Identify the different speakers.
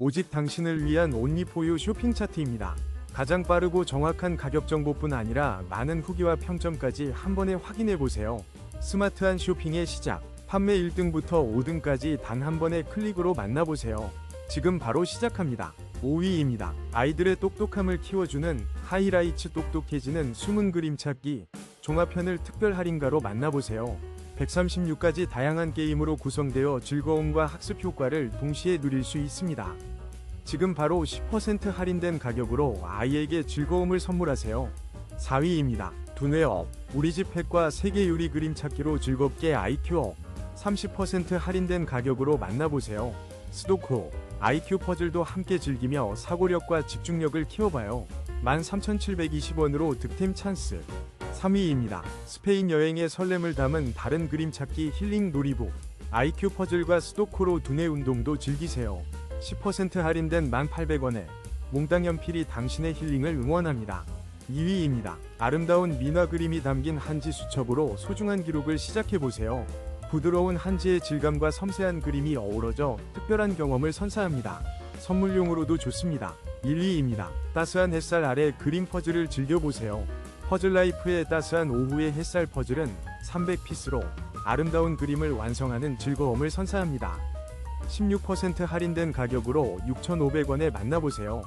Speaker 1: 오직 당신을 위한 온리포유 쇼핑 차트입니다. 가장 빠르고 정확한 가격 정보뿐 아니라 많은 후기와 평점까지 한 번에 확인해 보세요. 스마트한 쇼핑의 시작. 판매 1등부터 5등까지 단 한 번의 클릭으로 만나보세요. 지금 바로 시작합니다. 5위입니다. 아이들의 똑똑함을 키워주는 하이라이츠 똑똑해지는 숨은 그림 찾기 종합편을 특별 할인가로 만나보세요. 136가지 다양한 게임으로 구성되어 즐거움과 학습 효과를 동시에 누릴 수 있습니다. 지금 바로 10% 할인된 가격으로 아이에게 즐거움을 선물하세요. 4위입니다. 두뇌업 우리 집 펫과 세계 유리 그림 찾기로 즐겁게 아이큐업 30% 할인된 가격으로 만나보세요. 스도쿠 IQ 퍼즐도 함께 즐기며 사고력과 집중력을 키워봐요. 13,720원으로 득템 찬스 3위입니다. 스페인 여행의 설렘을 담은 다른 그림 찾기 힐링 놀이북 IQ 퍼즐과 스도코로 두뇌 운동도 즐기세요. 10% 할인된 1,800원에 몽땅 연필이 당신의 힐링을 응원합니다. 2위입니다. 아름다운 민화 그림이 담긴 한지 수첩으로 소중한 기록을 시작해보세요. 부드러운 한지의 질감과 섬세한 그림이 어우러져 특별한 경험을 선사합니다. 선물용으로도 좋습니다. 1위입니다. 따스한 햇살 아래 그림 퍼즐을 즐겨보세요. 퍼즐라이프의 따스한 오후의 햇살 퍼즐은 300피스로 아름다운 그림을 완성하는 즐거움을 선사합니다. 16% 할인된 가격으로 6,500원에 만나보세요.